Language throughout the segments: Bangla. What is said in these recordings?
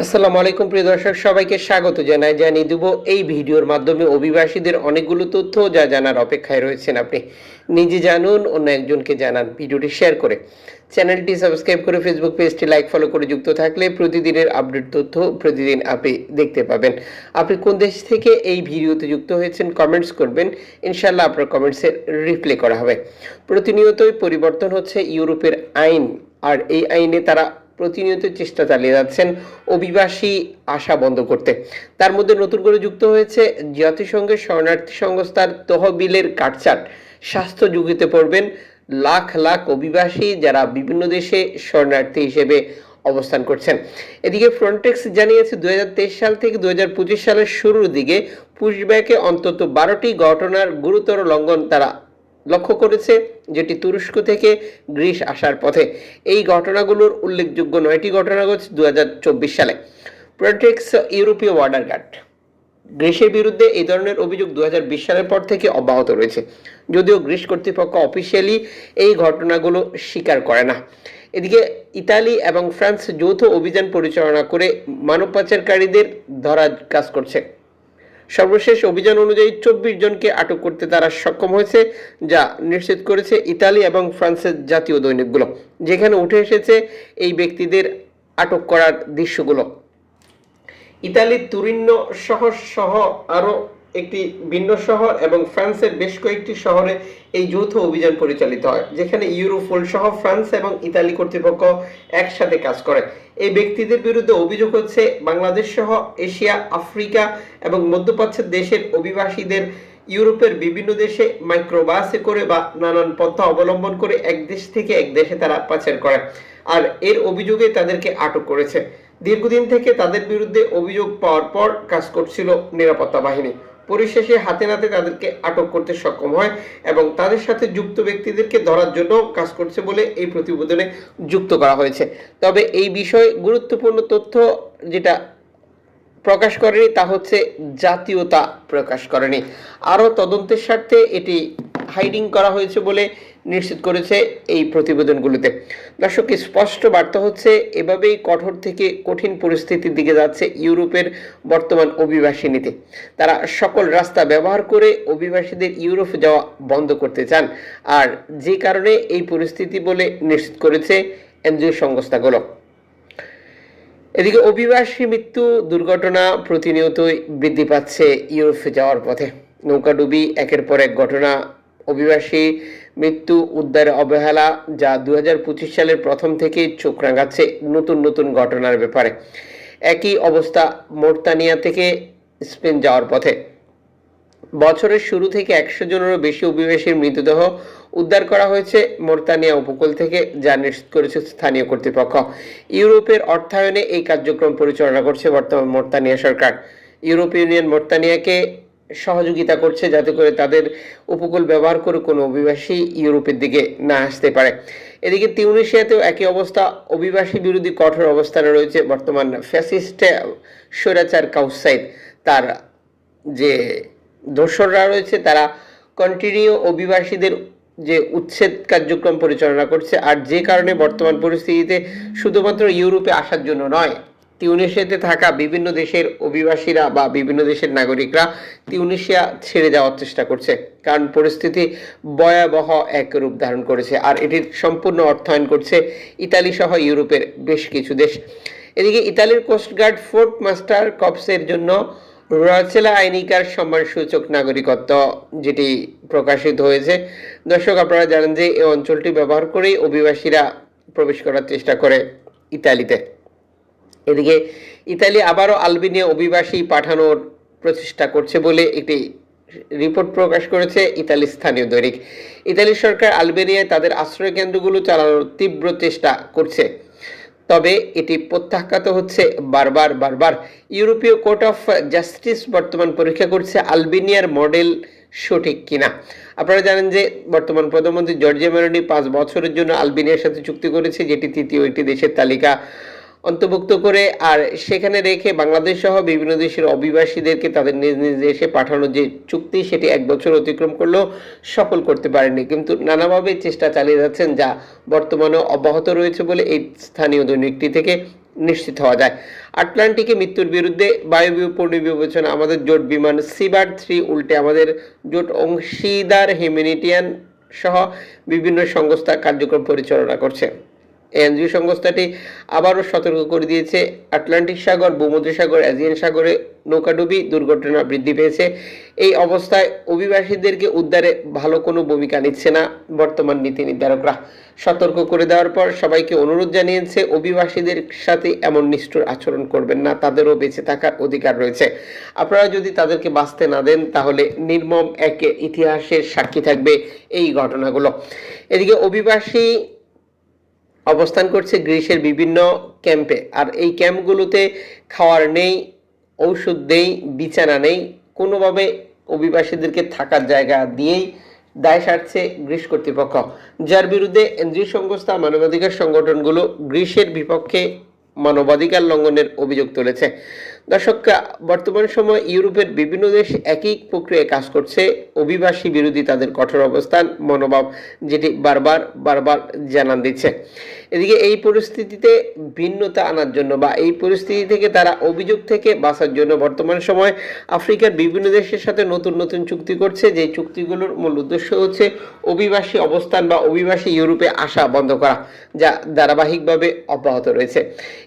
আসসালামু আলাইকুম, প্রিয় দর্শক, সবাইকে স্বাগত জানাই, জানিয়ে দেব এই ভিডিওর মাধ্যমে অভিবাসীদের অনেকগুলো তথ্য যা জানার অপেক্ষায় রয়েছেন আপনি। নিজে জানুন, অন্য একজনকে জানান ভিডিওটি শেয়ার করে। চ্যানেলটি সাবস্ক্রাইব করে ফেসবুক পেজটি লাইক, ফলো করে যুক্ত থাকলে প্রতিদিনের আপডেট তথ্য প্রতিদিন আপনি দেখতে পাবেন। আপনি কোন দেশ থেকে এই ভিডিওতে যুক্ত হয়েছেন, কমেন্টস করবেন। ইনশাল্লাহ আপনার কমেন্টসের রিপ্লে করা হবে। প্রতিনিয়তই পরিবর্তন হচ্ছে ইউরোপের আইন, আর এই আইনে তারা প্রতিনিয়ত চেষ্টা চালিয়ে যাচ্ছেন অভিবাসী আশা বন্ধ করতে। তার মধ্যে নতুন করে যুক্ত হয়েছে জাতিসংঘের শরণার্থী সংস্থার তহবিলের কাটছাট। স্বাস্থ্য ঝুঁকিতে পড়বেন লাখ লাখ অভিবাসী যারা বিভিন্ন দেশে শরণার্থী হিসেবে অবস্থান করছেন। এদিকে ফ্রন্টেক্স জানিয়েছে, দুই হাজার তেইশ সাল থেকে দু হাজার পঁচিশ সালের শুরুর দিকে পুশব্যাকে অন্তত বারোটি ঘটনার গুরুতর লঙ্ঘন তারা লক্ষ্য করেছে যেটি তুরস্ক থেকে গ্রিস আসার পথে। এই ঘটনাগুলোর উল্লেখযোগ্য নয়টি ঘটনা ঘটছে দু সালে। প্রোটেক্স ইউরোপীয় বর্ডার গার্ড গ্রিসের বিরুদ্ধে এই ধরনের অভিযোগ দু হাজার বিশ সালের পর থেকে অব্যাহত রয়েছে। যদিও গ্রিস কর্তৃপক্ষ অফিসিয়ালি এই ঘটনাগুলো স্বীকার করে না। এদিকে ইতালি এবং ফ্রান্স যৌথ অভিযান পরিচালনা করে মানব পাচারকারীদের ধরার কাজ করছে। সর্বশেষ অভিযান অনুযায়ী চব্বিশ জনকে আটক করতে তারা সক্ষম হয়েছে, যা নিশ্চিত করেছে ইতালি এবং ফ্রান্সের জাতীয় দৈনিকগুলো, যেখানে উঠে এসেছে এই ব্যক্তিদের আটক করার দৃশ্যগুলো। ইতালির তুরিন্ন সহ সহ আরও একটি ভিন্ন শহর এবং ফ্রান্সের বেশ কয়েকটি শহরে এই যৌথ অভিযান পরিচালিত হয়, যেখানে ইউরোফোল সহ ফ্রান্স এবং ইতালি কর্তৃপক্ষ একসাথে কাজ করে। এই ব্যক্তিদের বিরুদ্ধে অভিযোগ হচ্ছে বাংলাদেশ সহ এশিয়া, আফ্রিকা এবং মধ্যপ্রাচ্যের দেশের অভিবাসীদের ইউরোপের বিভিন্ন দেশে মাইক্রোবাসে করে বা নানান পন্থা অবলম্বন করে এক দেশ থেকে এক দেশে তারা পাচার করে আর এর অভিযোগে তাদেরকে আটক করেছে। দীর্ঘদিন থেকে তাদের বিরুদ্ধে অভিযোগ পাওয়ার পর কাজ করছিল নিরাপত্তা বাহিনী। পরিশেষে হাতে নাতে তাদেরকে আটক করতে সক্ষম হয় এবং তাদের সাথে যুক্ত ব্যক্তিদেরকে ধরার জন্য কাজ করছে বলে এই প্রতিবেদনে যুক্ত করা হয়েছে। তবে এই বিষয়ে গুরুত্বপূর্ণ তথ্য যেটা প্রকাশ করেনি তা হচ্ছে জাতীয়তা প্রকাশ করেনি। আরও তদন্তের স্বার্থে এটি হাইডিং করা হয়েছে বলে নিশ্চিত করেছে এই প্রতিবেদনগুলোতে। দর্শক স্পষ্ট বার্তা হচ্ছে, এভাবেই কঠোর থেকে কঠিন পরিস্থিতির দিকে যাচ্ছে ইউরোপের বর্তমান অভিবাসী নীতি। তারা সকল রাস্তা ব্যবহার করে অভিবাসীদের ইউরোপ যাওয়া বন্ধ করতে চান। আর যে কারণে এই পরিস্থিতি বলে নিশ্চিত করেছে এনজিও সংস্থাগুলো। এদিকে অভিবাসী মৃত্যু দুর্ঘটনা প্রতিনিয়তই বৃদ্ধি পাচ্ছে ইউরোপে যাওয়ার পথে। নৌকাডুবি একের পর এক ঘটনা অভিবাসী মৃত্যু, উদ্ধারে, অবহেলা যা দু হাজার পঁচিশ সালের প্রথম থেকেই চোখ রাঙাচ্ছে নতুন নতুন ঘটনার ব্যাপারে। একই অবস্থা মোরতানিয়া থেকে স্পেন যাওয়ার পথে। বছরের শুরু থেকে একশো জনেরও বেশি অভিবাসীর মৃতদেহ উদ্ধার করা হয়েছে মোরতানিয়া উপকূল থেকে, যা নিশ্চিত করেছে স্থানীয় কর্তৃপক্ষ। ইউরোপের অর্থায়নে এই কার্যক্রম পরিচালনা করছে বর্তমান মোরতানিয়া সরকার। ইউরোপ ইউনিয়ন মোরতানিয়াকে সহযোগিতা করছে যাতে করে তাদের উপকূল ব্যবহার করে কোনো অভিবাসী ইউরোপের দিকে না আসতে পারে। এদিকে তিউনিশিয়াতেও একই অবস্থা, অভিবাসী বিরোধী কঠোর অবস্থানে রয়েছে বর্তমান ফ্যাসিস্ট স্বৈরাচার কাউসাইড তার যে দোসররা রয়েছে, তারা কন্টিনিউ অভিবাসীদের যে উচ্ছেদ কার্যক্রম পরিচালনা করছে। আর যে কারণে বর্তমান পরিস্থিতিতে শুধুমাত্র ইউরোপে আসার জন্য নয় তিউনিশিয়াতে থাকা বিভিন্ন দেশের অভিবাসীরা বা বিভিন্ন দেশের নাগরিকরা তিউনিশিয়া ছেড়ে যাওয়ার চেষ্টা করছে, কারণ পরিস্থিতি ভয়াবহ এক রূপ ধারণ করেছে। আর এটির সম্পূর্ণ অর্থায়ন করছে ইতালি সহ ইউরোপের বেশ কিছু দেশ। এদিকে ইতালির কোস্টগার্ড ফোর্ট মাস্টার কপসের জন্য রচেলা আইনিকার সম্মানসূচক নাগরিকত্ব, যেটি প্রকাশিত হয়েছে। দর্শক, আপনারা জানেন যে এই অঞ্চলটি ব্যবহার করেই অভিবাসীরা প্রবেশ করার চেষ্টা করে ইতালিতে। এদিকে ইতালি আবারও আলবেনিয়া অভিবাসী পাঠানোর প্রচেষ্টা করছে বলে একটি রিপোর্ট প্রকাশ করেছে ইতালির স্থানীয় দৈনিক। ইতালি সরকার আলবেনিয়ায় তাদের আশ্রয় কেন্দ্রগুলো চালানোর তীব্র চেষ্টা করছে। তবে এটি প্রত্যাখ্যাত হচ্ছে বারবার বারবার। ইউরোপীয় কোর্ট অফ জাস্টিস বর্তমান পরীক্ষা করছে আলবেনিয়ার মডেল সঠিক কিনা। আপনারা জানেন যে বর্তমান প্রধানমন্ত্রী জর্জিয়া মেলোনি পাঁচ বছরের জন্য আলবেনিয়ার সাথে চুক্তি করেছে, যেটি তৃতীয় একটি দেশের তালিকা। অন্তর্ভুক্ত করে আর সেখানে রেখে বাংলাদেশ সহ বিভিন্ন দেশের অভিবাসীদেরকে তাদের নিজ নিজ দেশে পাঠানোর যে চুক্তি, সেটি এক বছর অতিক্রম করলেও সফল করতে পারেনি। কিন্তু নানাভাবে চেষ্টা চালিয়ে যাচ্ছেন যা বর্তমানে অব্যাহত রয়েছে বলে এই স্থানীয় দৈনিকটি থেকে নিশ্চিত হওয়া যায়। আটলান্টিকে মৃত্যুর বিরুদ্ধে বায়বীয় পরিবিবেচনা আমাদের জোট বিমান সিবার থ্রি উল্টে আমাদের জোট অংশীদার হিউম্যানিটিয়ান সহ বিভিন্ন সংস্থা কার্যক্রম পরিচালনা করছে। এনজিও সংস্থাটি আবারও সতর্ক করে দিয়েছে। আটলান্টিক সাগর ভূমধ্যসাগর এজিয়ান সাগরে নৌকাডুবি দুর্ঘটনা বৃদ্ধি পেয়েছে। এই অবস্থায় অভিবাসীদেরকে উদ্ধারে ভালো কোনো ভূমিকা নিচ্ছে না বর্তমান নীতি নির্ধারকরা। সতর্ক করে দেওয়ার পর সবাইকে অনুরোধ জানিয়েছে, অভিবাসীদের সাথে এমন নিষ্ঠুর আচরণ করবেন না, তাদেরও বেঁচে থাকার অধিকার রয়েছে। আপনারা যদি তাদেরকে বাঁচতে না দেন, তাহলে নির্মম এক ইতিহাসের সাক্ষী থাকবে এই ঘটনাগুলো। এদিকে অভিবাসী অবস্থান করছে গ্রীসের বিভিন্ন ক্যাম্পে। আর এই ক্যাম্পগুলোতে খাওয়ার নেই, ঔষধ নেই, বিছানা নেই, কোনোভাবে অভিবাসীদেরকে থাকার জায়গা দিয়েই দায় সারছে গ্রিস কর্তৃপক্ষ। যার বিরুদ্ধে এনজিও সংস্থা, মানবাধিকার সংগঠনগুলো গ্রিসের বিপক্ষে মানবাধিকার লঙ্ঘনের অভিযোগ তুলেছে। দর্শক, বর্তমান সময় ইউরোপের বিভিন্ন দেশ একই প্রক্রিয়ায় কাজ করছে। অভিবাসী বিরোধী তাদের কঠোর অবস্থান, মনোভাব, যেটি বারবার বারবার জানান দিচ্ছে। এদিকে এই পরিস্থিতিতে ভিন্নতা আনার জন্য বা এই পরিস্থিতি থেকে তারা অভিযোগ থেকে বাঁচার জন্য বর্তমান সময় আফ্রিকার বিভিন্ন দেশের সাথে নতুন নতুন চুক্তি করছে। যে চুক্তিগুলোর মূল উদ্দেশ্য হচ্ছে অভিবাসী অবস্থান বা অভিবাসী ইউরোপে আসা বন্ধ করা, যা ধারাবাহিকভাবে অব্যাহত রয়েছে।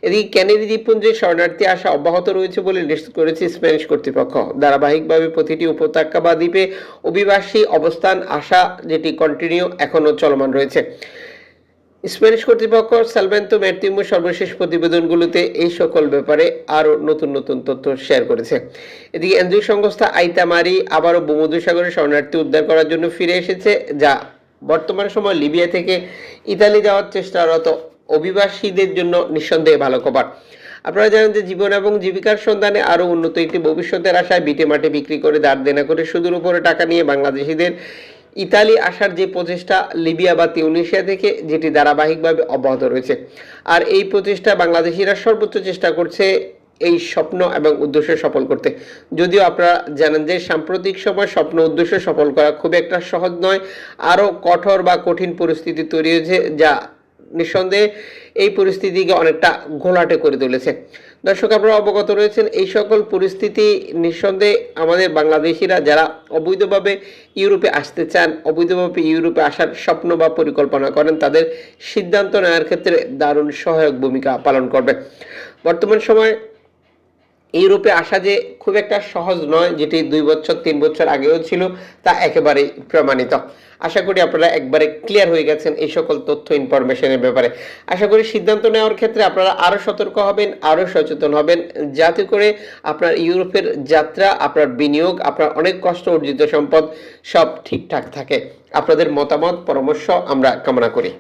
এদিকে ক্যানেডি দ্বীপপুঞ্জে শরণার্থী আসা অব্যাহত রয়েছে বলে নিশ্চিত করেছে স্প্যানিশ কর্তৃপক্ষ। ধারাবাহিকভাবে প্রতিটি উপত্যকা বা দ্বীপে অভিবাসী অবস্থান, আসা যেটি কন্টিনিউ এখনও চলমান রয়েছে। স্প্যানিশ কর্তৃপক্ষ সালভেন্তো ম্যার্তিমো সর্বশেষ প্রতিবেদনগুলোতে এই সকল ব্যাপারে আরও নতুন নতুন তথ্য শেয়ার করেছে। এদিকে এনজিও সংস্থা আইতামারি আবারও ভূমধ্যসাগরে শরণার্থী উদ্ধার করার জন্য ফিরে এসেছে, যা বর্তমান সময় লিবিয়া থেকে ইতালি যাওয়ার চেষ্টারত অভিবাসীদের জন্য নিঃসন্দেহে ভালো খবর। আপনারা জানেন যে জীবন এবং জীবিকার সন্ধানে আরও উন্নত একটি ভবিষ্যতের আশায় বিটে মাঠে বিক্রি করে দাঁড় দেনা করে সুদূর উপরে টাকা নিয়ে বাংলাদেশিদের ইতালি আসার যে প্রচেষ্টা, লিবিয়া বা তিউনিশিয়া থেকে যেটি ধারাবাহিকভাবে অব্যাহত রয়েছে। আর এই প্রচেষ্টা বাংলাদেশিরা সর্বোচ্চ চেষ্টা করছে এই স্বপ্ন এবং উদ্দেশ্য সফল করতে। যদিও আপনারা জানেন যে সাম্প্রতিক সময় স্বপ্ন উদ্দেশ্য সফল করা খুব একটা সহজ নয়, আরও কঠোর বা কঠিন পরিস্থিতি তৈরি হয়েছে যা নিঃসন্দেহে এই পরিস্থিতিকে অনেকটা ঘোলাটে করে তুলেছে। দর্শক, আপনারা অবগত রয়েছেন, এই সকল পরিস্থিতি নিঃসন্দেহে আমাদের বাংলাদেশিরা যারা অবৈধভাবে ইউরোপে আসতে চান, অবৈধভাবে ইউরোপে আসার স্বপ্ন বা পরিকল্পনা করেন, তাদের সিদ্ধান্ত নেওয়ার ক্ষেত্রে দারুণ সহায়ক ভূমিকা পালন করবে। বর্তমান সময় ইউরোপে আসা যে খুব একটা সহজ নয়, যেটি দুই বছর, তিন বছর আগেও ছিল, তা একেবারেই প্রমাণিত। আশা করি আপনারা একবারে ক্লিয়ার হয়ে গেছেন এই সকল তথ্য ইনফরমেশনের ব্যাপারে। আশা করি সিদ্ধান্ত নেওয়ার ক্ষেত্রে আপনারা আরও সতর্ক হবেন আরও সচেতন হবেন, যাতে করে আপনার ইউরোপের যাত্রা, আপনার বিনিয়োগ, আপনার অনেক কষ্ট, অর্জিত সম্পদ সব ঠিকঠাক থাকে। আপনাদের মতামত, পরামর্শ আমরা কামনা করি।